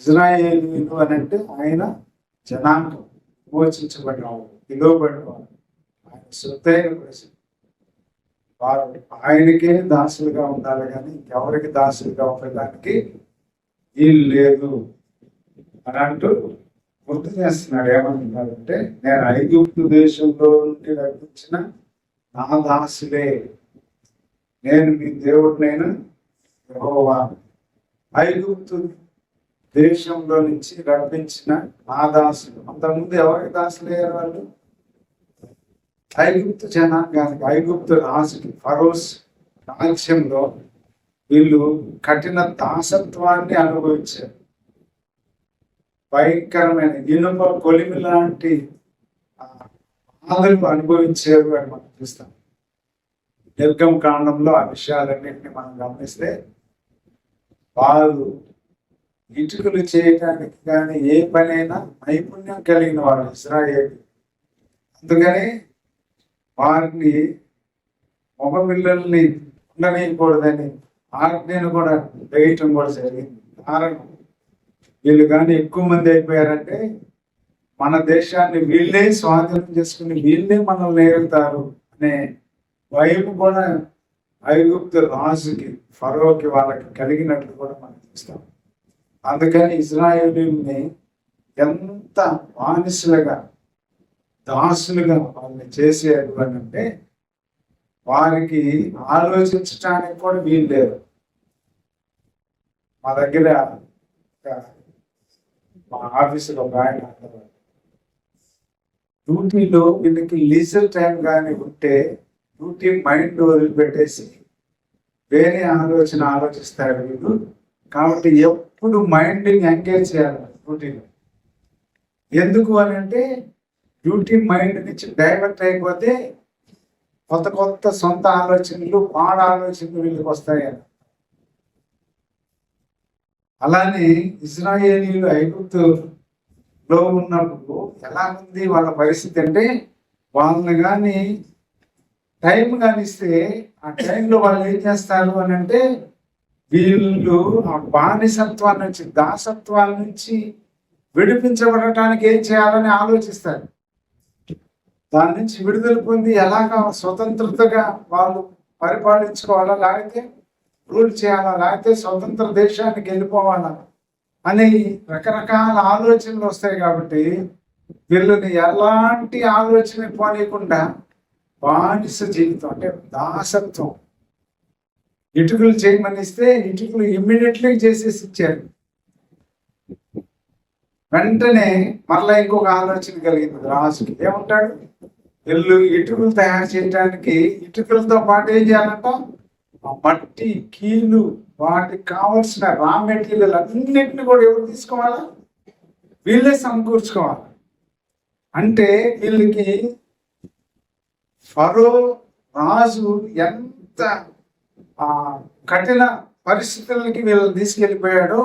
ఇజ్రాయేలీలు అని అంటే ఆయన జనాంగం విమోచించబడినవాడు పిలువబడినవాడు. ఆయన సొత్తైన ప్రజలు వారు ఆయనకే దాసులుగా ఉండాలి కానీ ఇంకెవరికి దాసులుగా ఉండడానికి వీలు లేదు అని అంటూ గుర్తు చేస్తున్నాడు ఏమంటున్నాడంటే నేను ఐగుప్తు దేశంలో నుండి రప్పించిన నా దాసులే. నేను మీ దేవుడినైనా యెహోవా. ఐగుప్తు దేశంలో నుంచి రప్పించిన నా దాసులు. అంతకుముందు ఎవరి దాసులు అయ్యారు వాళ్ళు? ఐగుప్తు జనాంగానికి ఐగుప్తు రాజుకి ఫరోస్ రాజ్యంలో వీళ్ళు కఠిన దాసత్వాన్ని అనుభవించారు. భయంకరమైన ఇనుప కొలిమి లాంటి బాధలు అనుభవించారు అని మనం చూస్తాం. నిర్గం కాండంలో ఆ విషయాలన్నింటినీ మనం గమనిస్తే వారు ఇటుకలు చేయటానికి కానీ ఏ పనైనా నైపుణ్యం కలిగిన వాళ్ళు ఇజ్రాయేల్ అందుకని వారిని మగపిల్లల్ని ఉండనీయకూడదని ఆజ్ఞను కూడా వేయటం కూడా జరిగింది. కారణం వీళ్ళు కానీ ఎక్కువ మంది అయిపోయారంటే మన దేశాన్ని వీళ్ళే స్వాధీనం చేసుకుని వీళ్ళే మనల్ని నేరుతారు అనే భయం కూడా ఐగుప్తు రాజుకి ఫరోకి వాళ్ళకి కలిగినట్లు కూడా మనం చూస్తాం. అందుకని ఇజ్రాయేలీని ఎంత బానిసలుగా దాసులుగా వాళ్ళని చేసేది అని అంటే వారికి ఆలోచించడానికి కూడా వీలు లేదు. మా దగ్గర మా ఆఫీసులో ఒక ఆయన డ్యూటీలో వీళ్ళకి లీజర్ టైం కానీ ఉంటే డ్యూటీ మైండ్ వదిలిపెట్టేసి వేరే ఆలోచన ఆలోచిస్తారు వీళ్ళు కాబట్టి ఎప్పుడు మైండ్ని ఎంగేజ్ చేయాలి డ్యూటీలో ఎందుకు అని అంటే డ్యూటీ మైండ్ నుంచి డైవర్ట్ అయిపోతే కొత్త కొత్త సొంత ఆలోచనలు పాడ ఆలోచనలు వీళ్ళకి వస్తాయి అలానే ఇజ్రాయేలీలు ఐగుప్తులో ఉన్నప్పుడు ఎలా ఉంది వాళ్ళ పరిస్థితి అంటే వాళ్ళని కానీ టైం కానిస్తే ఆ టైంలో వాళ్ళు ఏం చేస్తారు అని అంటే వీళ్ళు ఆ బానిసత్వాల నుంచి దాసత్వాల నుంచి విడిపించబడటానికి ఏం చేయాలని ఆలోచిస్తారు? దాని నుంచి విడుదల పొంది ఎలాగా స్వతంత్రతగా వాళ్ళు పరిపాలించుకోవాలా? లేకపోతే రూల్ చేయాలా? లేకపోతే స్వతంత్ర దేశానికి వెళ్ళిపోవాలా? అని రకరకాల ఆలోచనలు వస్తాయి కాబట్టి వీళ్ళని ఎలాంటి ఆలోచన పోనీయకుండా బానిస జీవితం అంటే దాసత్వం. ఇటుకలు చేయమని ఇస్తే ఇటుకలు ఇమ్మీడియట్లీ చేసేసి ఇచ్చారు. వెంటనే మరలా ఇంకొక ఆలోచన కలిగింది. రాజుకి ఏమంటాడు? ఇల్లు ఇటుకలు తయారు చేయడానికి ఇటుకలతో పాటు ఏం చేయాలంట? ఆ మట్టి కీలు వాటికి కావలసిన రా మెటీరియల్ అన్నింటిని కూడా ఎవరు తీసుకోవాలా? వీళ్ళే సమకూర్చుకోవాలి. అంటే వీళ్ళకి ఫరో రాజు ఎంత కఠిన పరిస్థితులకి వీళ్ళని తీసుకెళ్ళిపోయాడు.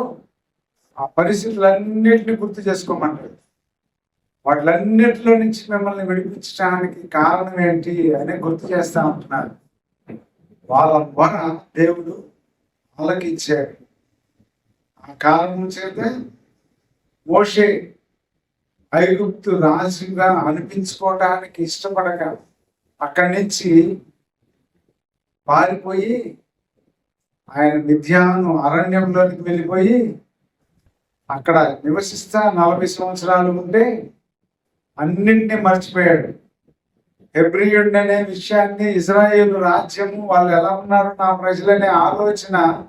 ఆ పరిస్థితులన్నింటినీ గుర్తు చేసుకోమంటాడు. వాటిలన్నిటిలో నుంచి మిమ్మల్ని విడిపించడానికి కారణం ఏంటి అని గుర్తు చేస్తా ఉంటున్నారు వాళ్ళ మొర దేవుడు వాళ్ళకి ఇచ్చాడు. ఆ కారణం చేత మోషే ఐగుప్తు రాజుగా అనిపించుకోవడానికి ఇష్టపడక అక్కడి నుంచి పారిపోయి ఆయన మిథ్యాను అరణ్యంలోనికి వెళ్ళిపోయి అక్కడ నివసిస్తా నలభై సంవత్సరాలు ఉంటే అన్నింటినీ మర్చిపోయాడు. హెబ్రియుడ్ అనే విషయాన్ని ఇజ్రాయేల్ రాజ్యము వాళ్ళు ఎలా ఉన్నారు నా ప్రజలనే ఆలోచన.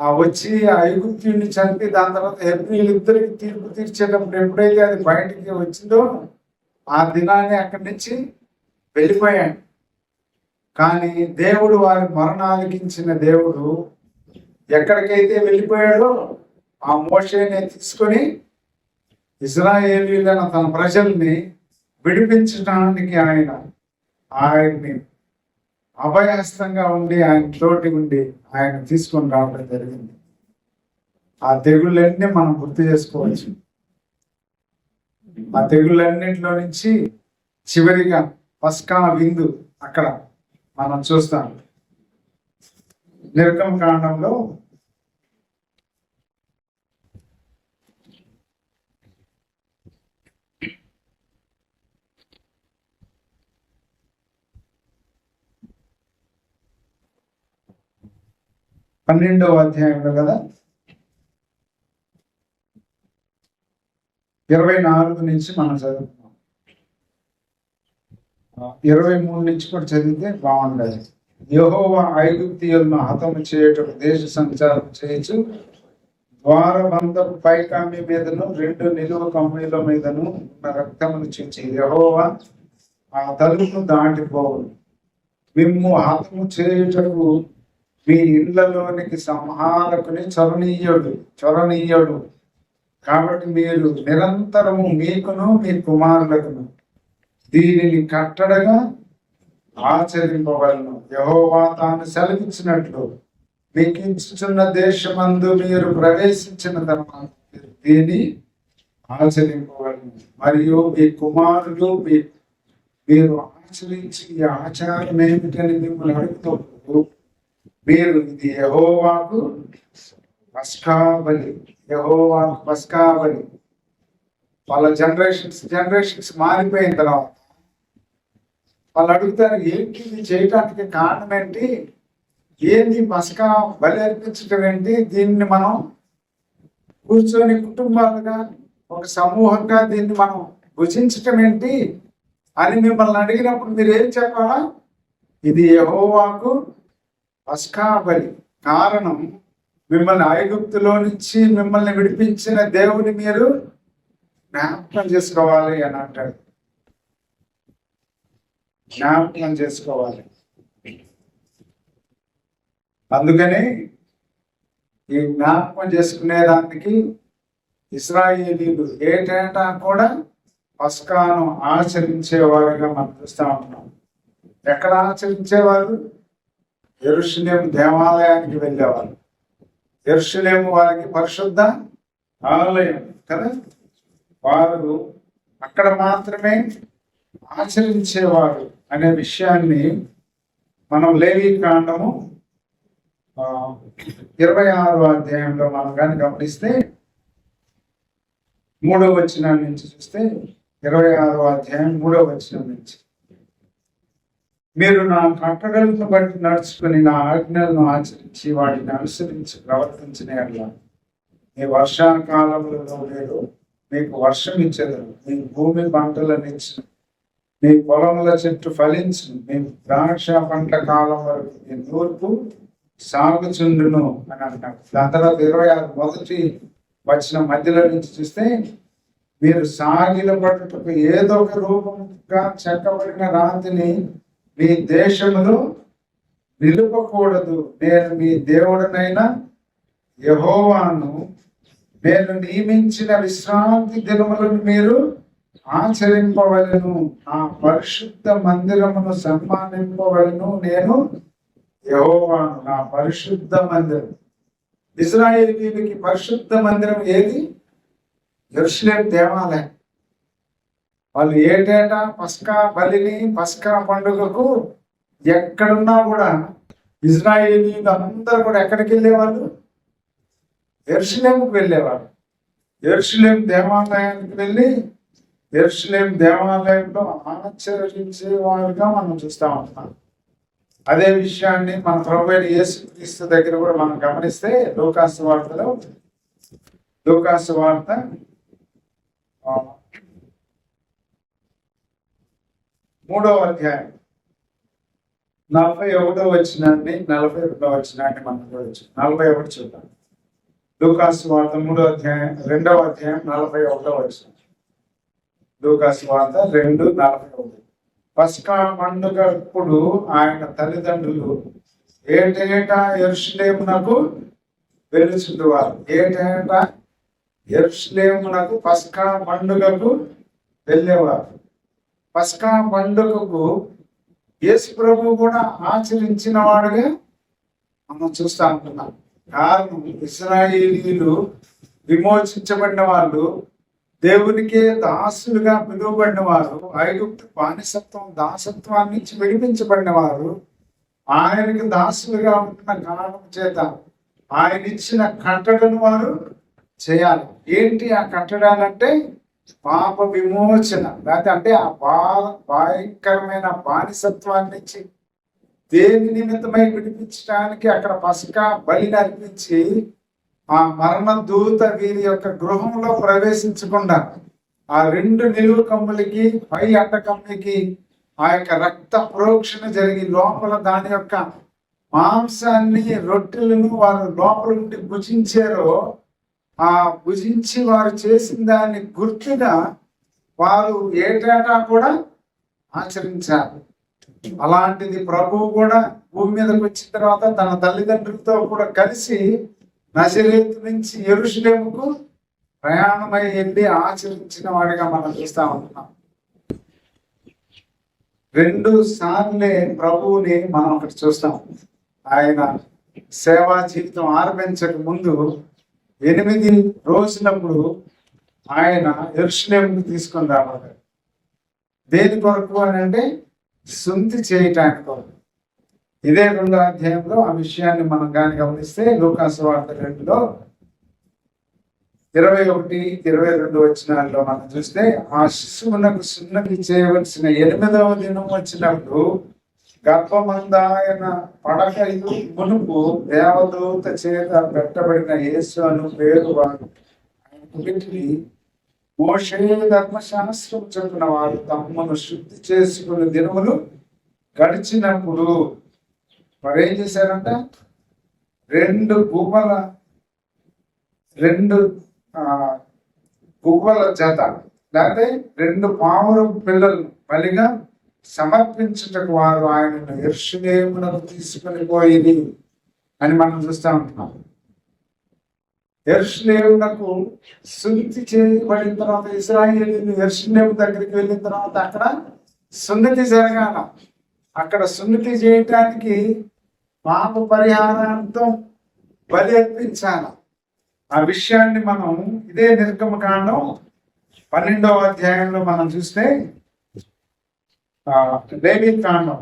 ఆ వచ్చి ఆ ఐగుప్తుని చంపి దాని తర్వాత హెబ్రియులు ఇద్దరికి తీర్పు తీర్చేటప్పుడు ఎప్పుడైతే అది బయటికి వచ్చిందో ఆ దినాన్ని అక్కడి నుంచి వెళ్ళిపోయాడు. కానీ దేవుడు వారి మరణాలకించిన దేవుడు ఎక్కడికైతే వెళ్ళిపోయాడో ఆ మోషేని తీసుకొని ఇజ్రాయేలీలైన తన ప్రజల్ని విడిపించడానికి ఆయన ఆయన్ని అభయహస్తంగా ఉండి ఆయన తోటి ఉండి ఆయన తీసుకొని రావడం జరిగింది. ఆ తెగుళ్ళన్నీ మనం గుర్తు చేసుకోవచ్చు. ఆ తెగుళ్ళన్నింటిలో నుంచి చివరిగా పస్కా విందు అక్కడ మనం చూస్తాం. నిర్గమ కాండంలో పన్నెండవ అధ్యాయంలో కదా? ఇరవై నాలుగు నుంచి మనం చదువుకున్నాం ఇరవై మూడు నుంచి కూడా చదివితే బాగుండాలి యహోవా ఐగుప్తియులను హతము చేయటం దేశ సంచారం చేయొచ్చు ద్వారబంధపు పైకామి మీదను రెండు నిలువ కమ్మీల మీదను ఉన్న రక్తమును చూచి యహోవా ఆ తలుపును దాటిపోవును మిమ్ము హతము చేయుటకు మీ ఇళ్ళలోనికి సంహారకుని చొరనీయుడు చొరనీయుడు. కాబట్టి మీరు నిరంతరము మీకును మీ కుమారులకును దీనిని కట్టడగా ఆచరింపవలను యహోవా తాను సెలవిచ్చినట్లు మీకు ఇచ్చుచున్న దేశమందు మీరు ప్రవేశించిన తర్వాత మీరు దీన్ని ఆచరింపవలను మరియు మీ కుమారులు మీ మీరు ఆచరించి ఈ ఆచారం ఏమిటని మిమ్మల్ని అడుగుతున్నప్పుడు మీరు ఇది యహోవాకు పస్కాబలి యహోవాకు పస్కాబలి వాళ్ళ జనరేషన్స్ జనరేషన్స్ మారిపోయిన తర్వాత వాళ్ళు అడుగుతారు ఏంటి ఇది చేయటానికి కారణం ఏంటి? ఏంది పసకా బలి అర్పించడం ఏంటి? దీన్ని మనం కూర్చొని కుటుంబాలుగా ఒక సమూహంగా దీన్ని మనం భుజించటం ఏంటి? అని మిమ్మల్ని అడిగినప్పుడు మీరు ఏం చెప్పాలా? ఇది యహోవాకు పస్కా బలి. కారణం మిమ్మల్ని ఐగుప్తులో నుంచి మిమ్మల్ని విడిపించిన దేవుని మీరు జ్ఞాపకం చేసుకోవాలి అని అంటాడు. జ్ఞాపకం చేసుకోవాలి. అందుకని ఈ జ్ఞాపకం చేసుకునే దానికి ఇస్రాయేలీలు ఏటేటా కూడా పస్కాను ఆచరించేవారుగా మనం చూస్తూ ఉంటున్నాం ఎక్కడ ఆచరించేవారు? ఎరుషులేం దేవాలయానికి వెళ్ళేవారు. ఎరుషులేం వారికి పరిశుద్ధ ఆలయం కదా? వారు అక్కడ మాత్రమే ఆచరించేవారు. అనే విషయాన్ని మనం లేవి కాండము ఇరవై ఆరో అధ్యాయంలో మనం కానీ గమనిస్తే మూడో వచ్చిన నుంచి చూస్తే ఇరవై ఆరో అధ్యాయం మూడో వచ్చిన నుంచి. మీరు నా కట్టడలను బట్టి నడుచుకుని నా ఆజ్ఞలను ఆచరించి వాటిని అనుసరించి ప్రవర్తించిన ఎట్లా మీ వర్షాకాలంలో లేదు మీకు వర్షం ఇచ్చేదారు మీ భూమి పంటలను ఇచ్చిన మీ పొలంలో చెట్టు ఫలించు మీ ద్రాక్ష పంట కాలం వరకు మీ నూర్పు సాగుచుండును అని అంటారు. దాని తర్వాత ఇరవై ఆరు మొదటి వచ్చిన మధ్యలో నుంచి చూస్తే మీరు సాగిల పట్టుటకు ఏదో ఒక రూపంగా చెక్కబడిన రాతిని మీ దేశంలో నిలుపకూడదు. నేను మీ దేవుడినైనా యహోవాను. నేను నియమించిన విశ్రాంతి దినములను మీరు ఆచరింపవలను ఆ పరిశుద్ధ మందిరమును సన్మానింపవలను నేను యహోవాను నా పరిశుద్ధ మందిరం. ఇజ్రాయేలీలకి పరిశుద్ధ మందిరం ఏది? ఎరుసలేం దేవాలయం. వాళ్ళు ఏటేటా పస్కా బలిని పస్కా పండుగకు ఎక్కడున్నా కూడా ఇజ్రాయేలీలు అందరూ కూడా ఎక్కడికి వెళ్ళేవాళ్ళు? ఎరుసలేంకి వెళ్ళేవాళ్ళు. ఎరుసలేం దేవాలయానికి వెళ్ళి ఎరుసలేం దేవాలయంలో ఆచరించేవారుగా మనం చూస్తా ఉంటాం. అదే విషయాన్ని మన ప్రభుత్వ యేసు క్రీస్తు దగ్గర కూడా మనం గమనిస్తే లోకాసు వార్తలో లోకాసు వార్త మూడవ అధ్యాయం నలభై ఒకటో వచ్చినాన్ని నలభై ఒకటో వచ్చినాన్ని మనం చూడవచ్చు నలభై ఒకటి చూద్దాం. లూకాసు వార్త మూడో అధ్యాయం రెండవ అధ్యాయం నలభై ఒకటో వచ్చిన లూకాసు వార్త రెండు నలభై ఒకటి. పస్కా పండుగప్పుడు ఆయన తల్లిదండ్రులు ఏటేటా ఎరుసలేమునకు వెలుచుండేవారు. ఏటేటా ఎరుసలేమునకు పస్కా పండుగకు వెళ్ళేవారు. పస్కా పండుగకు యేసు ప్రభు కూడా ఆచరించిన వాడుగా మనం చూస్తా ఉంటున్నాం. కారణం ఇస్రాయేలీలు విమోచించబడిన వాళ్ళు దేవునికి దాసులుగా పిలువబడిన వారు ఐగుప్తు బానిసత్వం దాసత్వాన్ని నుంచి విడిపించబడిన వారు ఆయనకి దాసులుగా ఉంటున్న కారణం చేత ఆయన ఇచ్చిన కట్టడను వారు చేయాలి. ఏంటి ఆ కట్టడాలంటే? పాప విమోచన. లేకపోతే అంటే ఆ బా భయంకరమైన బానిసత్వాన్ని నుంచి దేని నిమిత్తమై విడిపించడానికి అక్కడ పసక బలిని అర్పించి ఆ మరణ దూత వీరి యొక్క గృహంలో ప్రవేశించకుండా ఆ రెండు నిలువు కమ్ములకి పై అడ్డ కమ్ములకి ఆ యొక్క రక్త ప్రోక్షణ జరిగి లోపల దాని యొక్క మాంసాన్ని రొట్టెలను వారు లోపల నుండి భుజించారో ఆ భుజించి వారు చేసిన దాన్ని గుర్తుగా వారు ఏటేటా కూడా ఆచరించారు. అలాంటిది ప్రభువు కూడా భూమి మీదకి వచ్చిన తర్వాత తన తల్లిదండ్రులతో కూడా కలిసి నజరేత్ నుంచి ఎరుషులేముకు ప్రయాణమై వెళ్ళి ఆచరించిన వాడిగా మనం చూస్తా ఉంటున్నాం. రెండు సార్లే ప్రభువుని మనం అక్కడ చూస్తాం. ఆయన సేవా జీవితం ఆరంభించక ముందు ఎనిమిది రోజులప్పుడు ఆయన ఎరుషులేముకు తీసుకొని రావాలి. దేని కొరకు అని అంటే శుద్ధి చేయటానికి కొరకు. ఇదే రెండో అధ్యాయంలో ఆ విషయాన్ని మనం కానీ గమనిస్తే లోకాసు వార్త రెండులో ఇరవై ఒకటి ఇరవై రెండు వచ్చినాల్లో మనం చూస్తే ఆ శిశువునకు సున్నతి చేయవలసిన ఎనిమిదవ దినం వచ్చినప్పుడు గర్భమందాయన పడకయు మునుపు దేవదూత చేత పెట్టబడిన యేసు అను పేరు వారు. ఆయనకు మోషే ధర్మశాస్త్రం చెప్పిన వారు తమ్మును శుద్ధి చేసుకునే దినములు గడిచినప్పుడు మరి ఏం చేశారంట రెండు భూమల రెండు ఆ, గువ్వల జత లేకపోతే రెండు పావుర పిల్లలు బలిగా సమర్పించుటకు వారు ఆయనను ఎర్షులేమునకు తీసుకుని పోయింది అని మనం చూస్తా ఉంటున్నాం. ఎర్షులేమునకు సున్నతి చేయబడిన తర్వాత ఇస్రాయేలీలు ఎర్షులేము దగ్గరికి వెళ్ళిన తర్వాత అక్కడ సున్నతి జరగాల. అక్కడ సున్నతి చేయటానికి పాప పరిహారార్థం బలి అర్పించాలి. ఆ విషయాన్ని మనం ఇదే నిర్గమకాండం పన్నెండవ అధ్యాయంలో మనం చూస్తే దేవీ కాండం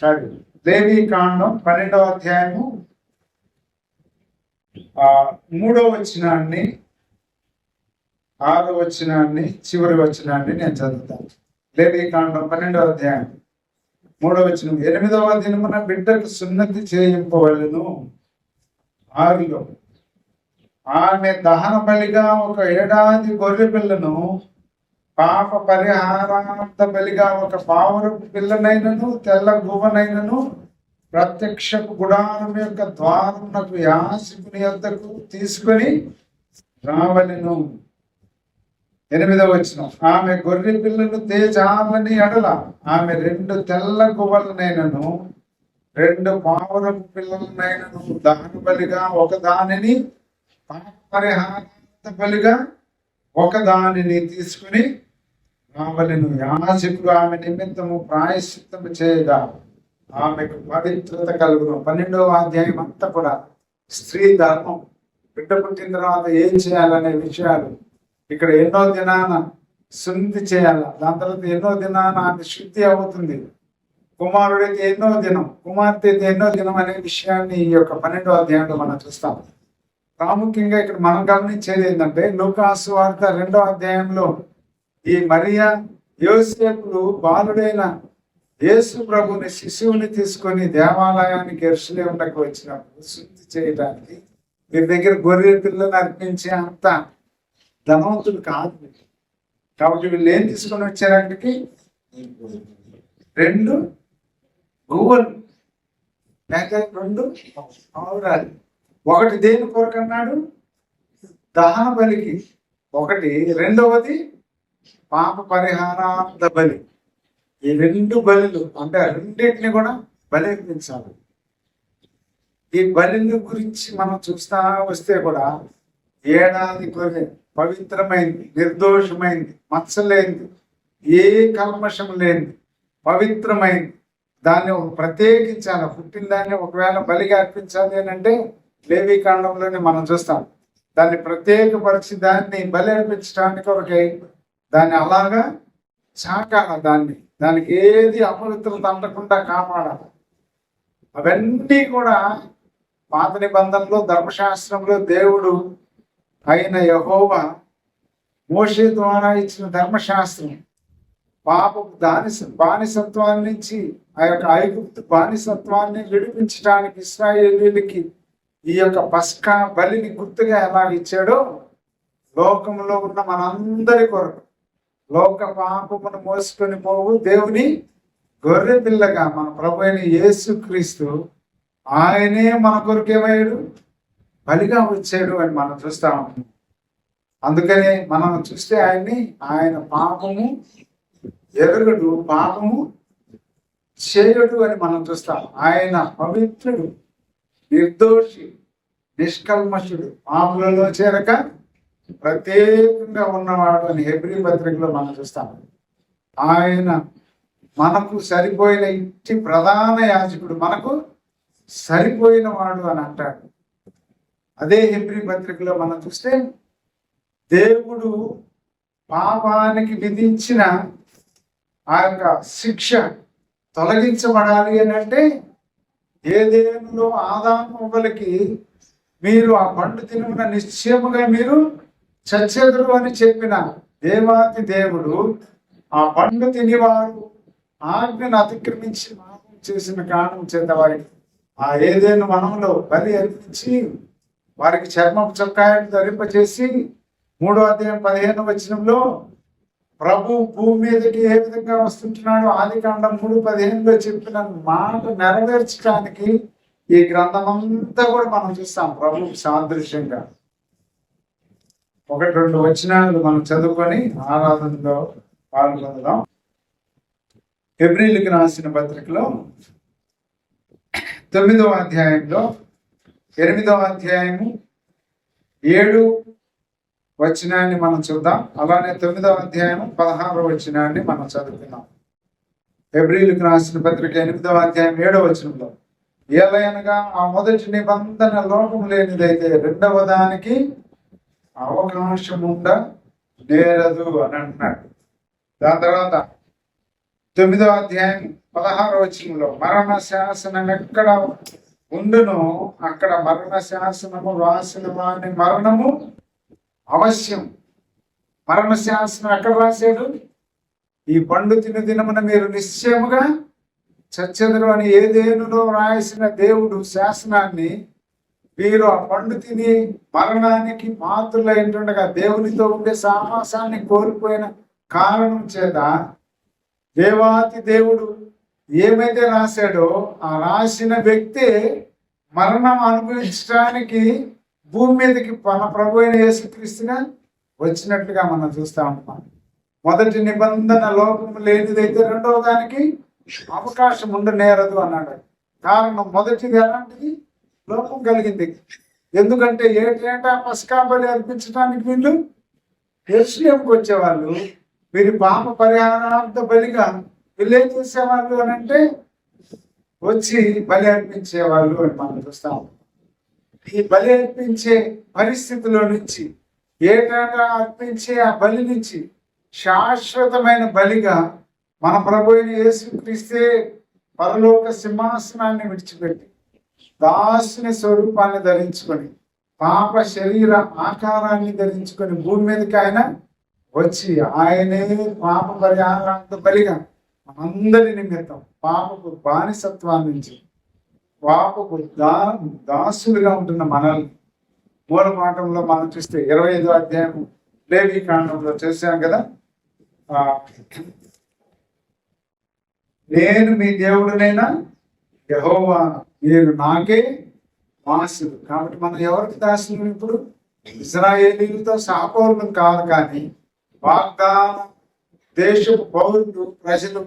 సారీ దేవీ కాండం పన్నెండవ అధ్యాయము మూడో మూడవ వచనాన్ని ఆరో వచనాన్ని చివరి వచనాన్ని నేను చదువుతాను. దేవీ కాండం పన్నెండవ అధ్యాయం. మూడవచనం ఎనిమిదవ దినమున బిడ్డకు సున్నతి చేయింపవలను. ఆరులో ఆమె దహన బలిగా ఒక ఏడాది గొర్రె పిల్లను పాప పరిహారాంత బలిగా ఒక పావురపు పిల్లనైనను తెల్ల గువ్వనైనను ప్రత్యక్షపు గుడారం యొక్క ద్వారమునకు యాసిపుని యొద్దకు తీసుకొని రావలెను. ఎనిమిదవ వచ్చిన ఆమె గొర్రె పిల్లను తేజామని ఎడల ఆమె రెండు తెల్ల గువ్వలనైనను రెండు పావురపు పిల్లలనైనను దాని బలిగా ఒక దానిని పాప బలిగా ఒక దానిని తీసుకుని రావలను. యాజకుడు ఆమె నిమిత్తము ప్రాయశ్చిత్తము చేయగా ఆమెకు పవిత్రత కలుగును. పన్నెండవ అధ్యాయం అంతా కూడా స్త్రీ ధర్మం. బిడ్డ పుట్టిన తర్వాత ఏం చేయాలనే విషయాలు ఇక్కడ ఎన్నో దినాన శుద్ధి చేయాల. దాని తర్వాత ఎన్నో దినాన శుద్ధి అవుతుంది. కుమారుడైతే ఎన్నో దినం కుమార్తె ఎన్నో దినం అనే విషయాన్ని ఈ యొక్క పన్నెండో అధ్యాయంలో మనం చూస్తాం. ప్రాముఖ్యంగా ఇక్కడ మనం గమనించేది ఏంటంటే లూకాసు వార్త రెండో అధ్యాయంలో ఈ మరియా యోసేపులు బాలుడైన యేసు ప్రభుని శిశువుని తీసుకొని దేవాలయానికి ఎరుసలేములకు వచ్చినప్పుడు శుద్ధి చేయడానికి వీరి దగ్గర గొర్రె పిల్లలు అర్పించే అంత ధనవంతుడు కాదు కాబట్టి వీళ్ళు ఏం తీసుకొని వచ్చారంటే రెండు గూగుల్ లేక రెండు పావురాలు ఒకటి దేని కొరకు దహన బలికి. ఒకటి రెండవది పాప పరిహారార్థ బలి. ఈ రెండు బలులు అంటే రెండింటిని కూడా బలి ఈ బలి గురించి మనం చూస్తా వస్తే కూడా ఏడాది కొన్ని పవిత్రమైంది నిర్దోషమైంది మచ్చలేనిది ఏ కల్మషం లేనిది పవిత్రమైంది. దాన్ని ఒక ప్రత్యేకించాలి. పుట్టిన దాన్ని ఒకవేళ బలిగా అర్పించాలి అని అంటే లేవీకాండంలోనే మనం చూస్తాం. దాన్ని ప్రత్యేకపరిచి దాన్ని బలి అర్పించడానికి ఒకటి దాన్ని అలాగా చాకాల దాన్ని. దానికి ఏది అపవిత్రత అంటకుండా కాపాడాలి. అవన్నీ కూడా పాత నిబంధనలో ధర్మశాస్త్రంలో దేవుడు అయిన యహోవా మోషే ద్వారా ఇచ్చిన ధర్మశాస్త్రం పాప దానిస బానిసత్వాన్ని నుంచి ఆ యొక్క ఐగుప్తు బానిసత్వాన్ని విడిపించడానికి ఇస్రాయేలీలకి ఈ యొక్క పస్కా బలిని గుర్తుగా ఎలా ఇచ్చాడో లోకంలో ఉన్న మనందరి కొరకు లోక పాపమును మోసుకొని పోవు దేవుని గొర్రె పిల్లగా మన ప్రభు అయిన యేసు క్రీస్తు ఆయనే మన కొరకు ఏమయ్యాడు? బలిగా వచ్చాడు అని మనం చూస్తాం అందుకనే మనం చూస్తే ఆయన్ని ఆయన పాపము ఎరగడు పాపము చేయడు అని మనం చూస్తాం ఆయన పవిత్రుడు నిర్దోషి నిష్కల్మషుడు. పాపులలో చేరక ప్రత్యేకంగా ఉన్నవాడు అని హెబ్రి పత్రికలో మనం చూస్తాం ఆయన మనకు సరిపోయిన ఇంటి ప్రధాన యాజకుడు మనకు సరిపోయిన వాడు అని అంటాడు. అదే హెబ్రి పత్రికలో మనం చూస్తే దేవుడు పాపానికి విధించిన ఆ యొక్క శిక్ష తొలగించబడాలి అని అంటే ఏదేనులో ఆదాములకి మీరు ఆ పండు తినుకున్న నిశ్చయముగా మీరు చచ్చెదరు అని చెప్పిన దేవాతి దేవుడు ఆ పండు తినివారు ఆజ్ఞను అతిక్రమించి మానం చేసిన కారణం చేత వారికి ఆ ఏదేను మనంలో బలి అర్పించి వారికి చర్మపు చొక్కాయలు ధరింపచేసి మూడో అధ్యాయం పదిహేను వచనంలో ప్రభు భూమి మీదకి ఏ విధంగా వస్తుంటున్నాడు ఆది కాండం మూడు పదిహేనులో చెప్పిన మాట నెరవేర్చడానికి ఈ గ్రంథం అంతా కూడా మనం చూస్తాం ప్రభు సాదృశ్యంగా. ఒకటి రెండు వచనాలు మనం చదువుకొని ఆరాధనలో పాల్గొందాం. ఫిబ్రిల్కి రాసిన పత్రికలో తొమ్మిదవ అధ్యాయంలో ఎనిమిదవ అధ్యాయము ఏడు వచనాన్ని మనం చూద్దాం. అలానే తొమ్మిదవ అధ్యాయం పదహారవ వచనాన్ని మనం చదువుతున్నాం ఫిబ్రిల్కి రాసిన పత్రిక ఎనిమిదవ అధ్యాయం ఏడవ వచనంలో ఏలయనగా ఆ మొదటి నిబంధన లోపం లేనిదైతే రెండవ దానికి అవకాశం ఉండ నేరదు అని అంటున్నాడు. దాని తర్వాత తొమ్మిదవ అధ్యాయం పదహారవ వచనంలో మరణ శాసనం ఎక్కడ ఉండునో. అక్కడ మరణ శాసనము రాసిన వాని మరణము అవశ్యం. మరణ శాసనం ఎక్కడ రాశాడు? ఈ పండు తిన దినమున మీరు నిశ్చయముగా చచ్చెదరు అని ఏదేనులో రాసిన దేవుడు శాసనాన్ని వీరు ఆ పండు తిని మరణానికి పాత్రులైంటుండగా దేవునితో ఉండే సాహసాన్ని కోల్పోయిన కారణం చేత దేవాతి దేవుడు ఏమైతే రాశాడో ఆ రాసిన వ్యక్తి మరణం అనుభవించడానికి భూమి మీదకి మన ప్రభు అయిన యేసుక్రీస్తుగా వచ్చినట్లుగా మనం చూస్తా ఉంటాం. మొదటి నిబంధన లోపం లేనిదైతే రెండవ దానికి అవకాశం ఉండనేరదు అన్నాడు. కారణం మొదటిది ఎలాంటిది? లోపం కలిగింది. ఎందుకంటే ఏటేటా పసకా బలి అర్పించడానికి వీళ్ళు ఎరుసలేంకి వచ్చేవాళ్ళు. వీరి పాప పరిహారార్థ బలిగా వీళ్ళు ఏం చేసేవాళ్ళు అని అంటే వచ్చి బలి అర్పించేవాళ్ళు అని మనం చూస్తాం. ఈ బలి అర్పించే పరిస్థితిలో నుంచి ఏటా అర్పించే ఆ బలి నుంచి శాశ్వతమైన బలిగా మన ప్రభు అయిన యేసుక్రీస్తే పరలోక సింహాసనాన్ని విడిచిపెట్టి దాసుని స్వరూపాన్ని ధరించుకొని పాప శరీర ఆకారాన్ని ధరించుకొని భూమి మీదకి ఆయన వచ్చి ఆయనే పాప పరిహారాంత బలిగా అందరి నిమిత్తం పాపకు బానిసత్వాన్ని నుంచి పాపపు దా దాసులుగా ఉంటున్న మనల్ని మూల పాఠంలో మనం చూస్తే ఇరవై ఐదో అధ్యాయం లేవి కాండంలో చేశాం కదా? నేను మీ దేవుడినైనా యహోవా నేను నాకే దాసులు. కాబట్టి మనం ఎవరికి దాసులు ఇప్పుడు? ఇజ్రాయేలీలతో సాపూర్ణం కాదు కానీ వాగ్దానం దేశపు పౌరులు ప్రజలు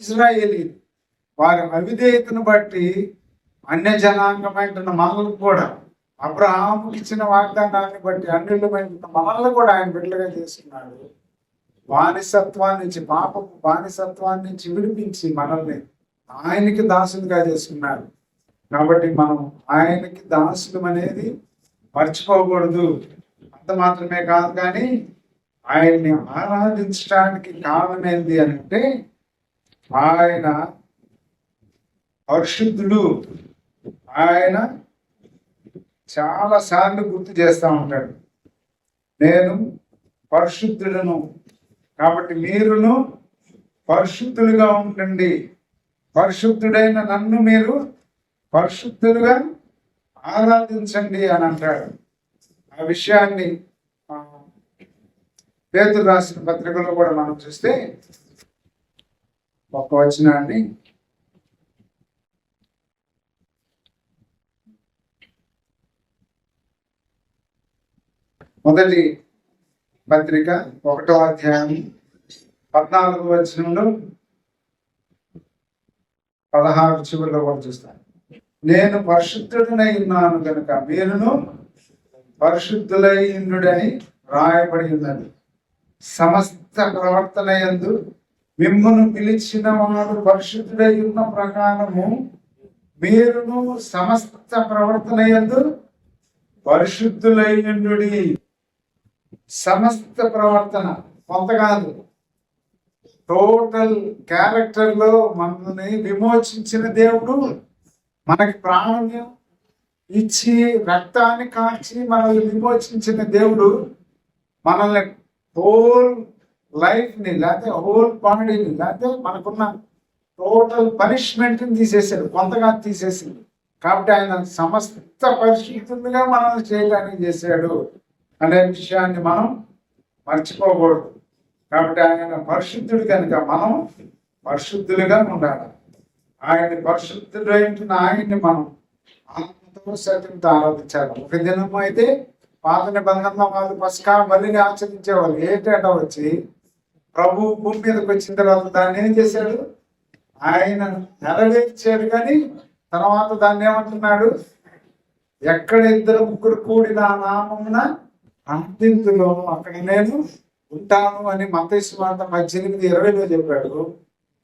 ఇజ్రాయేలీలు వారి అవిధేయతను బట్టి అన్య జనాంగమైన మనల్ని కూడా అబ్రహాముకి ఇచ్చిన వాగ్దానాన్ని బట్టి అన్యులమైన మనల్ని కూడా ఆయన బిడ్డలుగా చేస్తున్నాడు. బానిసత్వాన్ని నుంచి పాపపు బానిసత్వాన్ని నుంచి విడిపించి మనల్ని ఆయనకి దాసులుగా చేసుకున్నాడు కాబట్టి మనం ఆయనకి దాసులం అనేది మర్చిపోకూడదు. అంత మాత్రమే కాదు కానీ ఆయన్ని ఆరాధించడానికి కారణం ఏంటి అని అంటే ఆయన పరిశుద్ధుడు. ఆయన చాలా సార్లు గుర్తు చేస్తూ ఉంటాడు. నేను పరిశుద్ధుడను కాబట్టి మీరును పరిశుద్ధులుగా ఉండండి. పరిశుద్ధుడైన నన్ను మీరు పరిశుద్ధులుగా ఆరాధించండి అని అంటాడు. ఆ విషయాన్ని ఆ, రాసిన పత్రికలో కూడా మనం చూస్తే ఒక వచనాన్ని మొదటి పత్రిక ఒకటో అధ్యాయం పద్నాలుగు వచనంలో పదహారు చివరిలో కూడా చూస్తాను. నేను పరిశుద్ధుడనై ఉన్నాను కనుక మీరును పరిశుద్ధులై ఇండుడని రాయబడి ఉన్నది. సమస్త ప్రవర్తన మిమ్మను పిలిచిన వాడు పరిశుద్ధుడై ఉన్న ప్రకారము మీరును సమస్త ప్రవర్తన యందు పరిశుద్ధులై సమస్త ప్రవర్తన కొంత కాదు. టోటల్ క్యారెక్టర్లో మనల్ని విమోచించిన దేవుడు మనకి ప్రాణం ఇచ్చి రక్తాన్ని కాచి మనల్ని విమోచించిన దేవుడు మనల్ని హోల్ లైఫ్ని లేకపోతే హోల్ బాడీని లేకపోతే మనకున్న టోటల్ పనిష్మెంట్ని తీసేసాడు కొంతగా తీసేసింది. కాబట్టి ఆయన సమస్త పరిశుద్ధులుగా మనల్ని చేయడానికి చేశాడు అనే విషయాన్ని మనం మర్చిపోకూడదు. కాబట్టి ఆయన పరిశుద్ధుడు కనుక మనం పరిశుద్ధులుగా ఉండాలి. ఆయన పరిశుద్ధుడైన ఆయన్ని మనం ఆత్మతో సత్యంతో ఆరాధించాలి. ఒక దినం అయితే పాత నిబంధనలో వాళ్ళు పసుకా బలిని ఆచరించేవాళ్ళు ఏంటంటే వచ్చి ప్రభు భూమి మీదకి వచ్చిన తర్వాత దాన్ని ఏం చేశాడు? ఆయన నెరవేర్చాడు కానీ తర్వాత దాన్ని ఏమంటున్నాడు? ఎక్కడ ఇద్దరు ముగ్గురు కూడిన నామమున అంతింతులో అక్కడ నేను ఉంటాను అని మతేశ్వార్త పద్దెనిమిది ఇరవైలో చెప్పాడు.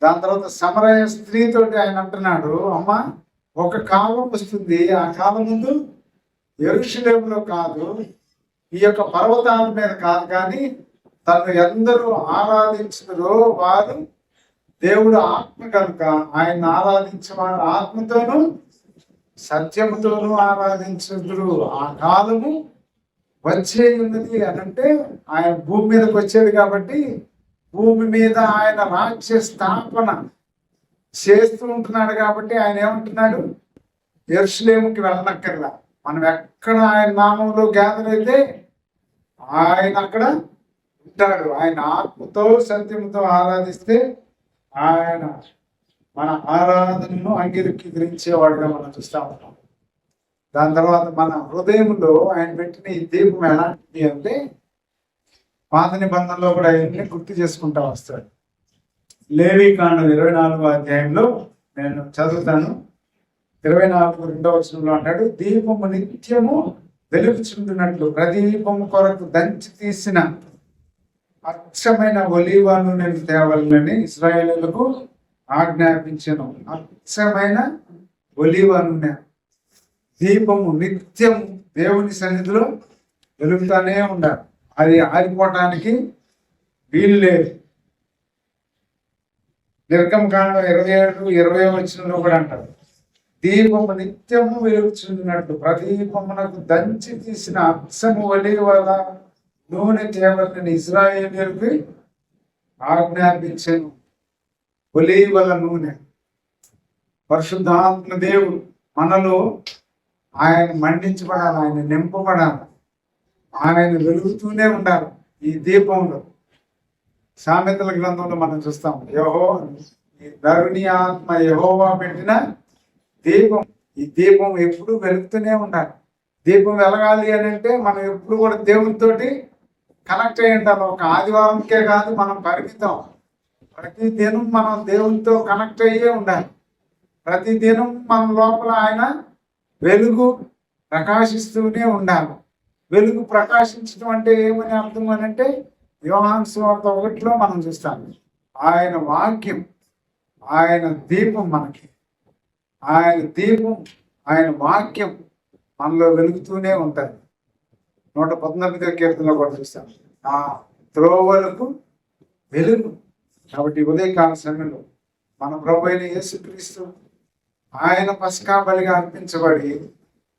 దాని తర్వాత సమరయ స్త్రీతోటి ఆయన అంటున్నాడు అమ్మ ఒక కాలం వస్తుంది ఆ కాలం ముందు ఎరుషులేములో కాదు ఈ యొక్క పర్వతాల మీద కాదు కానీ తను ఎందరూ ఆరాధించుదరో వారు దేవుడు ఆత్మ కనుక ఆయన ఆరాధించేవాడు ఆత్మతోనూ సత్యముతోనూ ఆరాధించుదురు ఆ కాలము వచ్చే ఉన్నది అని అంటే ఆయన భూమి మీదకి వచ్చేది కాబట్టి భూమి మీద ఆయన రాజ్య స్థాపన చేస్తూ ఉంటున్నాడు కాబట్టి ఆయన ఏమంటున్నాడు? ఎరుసలేముకి వెళ్ళనక్కర్లా. మనం ఎక్కడ ఆయన నామంలో గ్యాదర్ అయితే ఆయన అక్కడ ఉంటాడు. ఆయన ఆత్మతో సత్యంతో ఆరాధిస్తే ఆయన మన ఆరాధనను అంగీకరించేవాడుగా మనం చూస్తూ ఉంటాం. దాని తర్వాత మన హృదయంలో ఆయన పెట్టిన ఈ దీపం ఎలాంటిది అంటే పాత నిబంధనలో కూడా అవన్నీ గుర్తు చేసుకుంటా వస్తాడు. లేవి కాండం ఇరవై నాలుగో అధ్యాయంలో నేను చదువుతాను. ఇరవై నాలుగు రెండవ వచనంలో అంటాడు దీపము నిత్యము వెలుగుచుంటున్నట్లు ప్రదీపము కొరకు దంచి తీసిన అచ్చమైన ఒలీవాను నేను తేవాలని ఇస్రాయేలులకు ఆజ్ఞాపించను. అచ్చమైన ఒలీవ నూనె. దీపము నిత్యం దేవుని సన్నిధిలో వెలుగుతానే ఉండాలి. అది ఆగిపోవటానికి వీలు లేదు. నిర్గమకాండం ఇరవై ఏడు ఇరవై వచ్చినలో కూడా అంటారు. దీపము నిత్యము వెలుగుచున్నట్టు ప్రదీపమునకు దంచి తీసిన అప్సము వలి వల్ల నూనె తేవలని ఇజ్రాయేలీలకి ఆజ్ఞాపించను. ఒలీవల నూనె. పరిశుద్ధాత్మ దేవుడు మనలో ఆయన మండించబడాలి ఆయన నింపబడాలి. ఆయన వెలుగుతూనే ఉండాలి ఈ దీపంలో. సామెతల గ్రంథంలో మనం చూస్తాం యహో ఈ ధరుణి ఆత్మ యహోవా పెట్టిన దీపం ఈ దీపం ఎప్పుడు వెలుగుతూనే ఉండాలి. దీపం వెలగాలి అని అంటే మనం ఎప్పుడు కూడా దేవునితోటి కనెక్ట్ అయి ఉండాలి. ఒక ఆదివారంకే కాదు మనం పరిమితం ప్రతి దినం మనం దేవునితో కనెక్ట్ అయ్యే ఉండాలి. ప్రతి దినం మన లోపల ఆయన వెలుగు ప్రకాశిస్తూనే ఉండాలి. వెలుగు ప్రకాశించడం అంటే ఏమని అర్థం అని అంటే యోహాన్ ఒకటిలో మనం చూస్తాం. ఆయన వాక్యం ఆయన దీపం మనకి. ఆయన దీపం ఆయన వాక్యం మనలో వెలుగుతూనే ఉంటుంది. నూట పద్నాలుగో కీర్తనలో కూడా చూస్తాం ఆ త్రోవలకు వెలుగు. కాబట్టి ఉదయకాల సమయంలో మన ప్రభు అయిన యేసుక్రీస్తు ఆయన పసకా బలిగా అర్పించబడి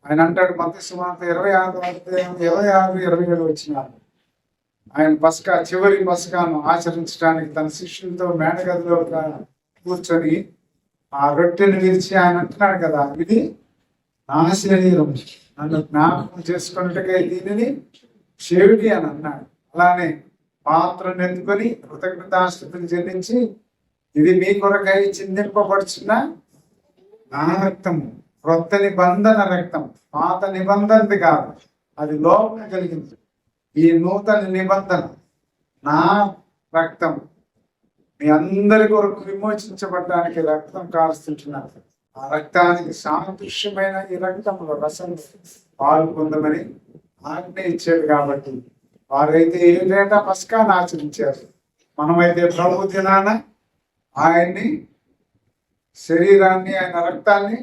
ఆయన అంటాడు మత సుమార్త ఇరవై ఆరు ఇరవై ఆరు ఇరవై ఏడు వచ్చినారు ఆయన పసకా చివరి పసకాను ఆచరించడానికి తన శిష్యులతో మేడగదిలో కూర్చొని ఆ రొట్టెను విరిచి ఆయన అంటున్నాడు కదా ఇది నా శరీరం. నన్ను జ్ఞాపకం చేసుకున్నట్టుగా దీనిని చెవిటి అని అన్నాడు. అలానే పాత్రను ఎత్తుకొని కృతజ్ఞతాస్తుతులు చెల్లించి ఇది మీ కొరకై చిందింపబడుచున్న నా రక్తము క్రొత్త నిబంధన రక్తం. పాత నిబంధనది కాదు అది లోపల కలిగింది. ఈ నూతన నిబంధన నా రక్తం. మీ అందరి కొరకు విమోచించబడడానికి రక్తం కారుస్తుంటున్నారు. ఆ రక్తానికి సాదృశ్యమైన ఈ రక్తంలో రసం పాలు పొందమని ఆజ్ఞ ఇచ్చాడు కాబట్టి వారైతే ఏదైనా పస్కాన్ని ఆచరించారు? మనమైతే ప్రభు దినాన ఆయన్ని శరీరాన్ని ఆయన రక్తాన్ని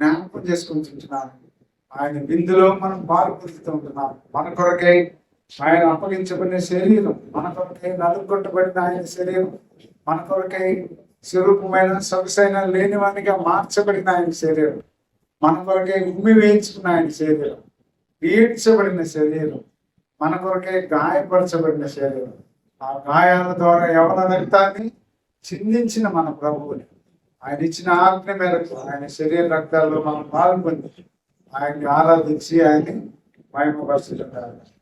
జ్ఞాపకం చేసుకుంటుంటున్నాను ఆయన విందులో మనం పాలు పొందుతూ ఉంటున్నాం మన కొరకై ఆయన అప్పగించబడిన శరీరం మన కొరకై నలుగొట్టబడిన ఆయన శరీరం మన కొరకై స్వరూపమైన సొగసైన లేనివానిగా మార్చబడిన ఆయన శరీరం మన కొరకై ఉమ్మి వేయించుకున్న ఆయన శరీరం పీడ్చబడిన శరీరం మన కొరకై గాయపరచబడిన శరీరం. ఆ గాయాల ద్వారా ఎవరి రక్తాన్ని? చిందించిన మన ప్రభువుని. ఆయన ఇచ్చిన ఆజ్ఞ మేరకు ఆయన శరీర రక్తాల్లో మనం పాల్గొని ఆయన్ని ఆరాధించి ఆయన్ని మహిమపరుచుతున్నారు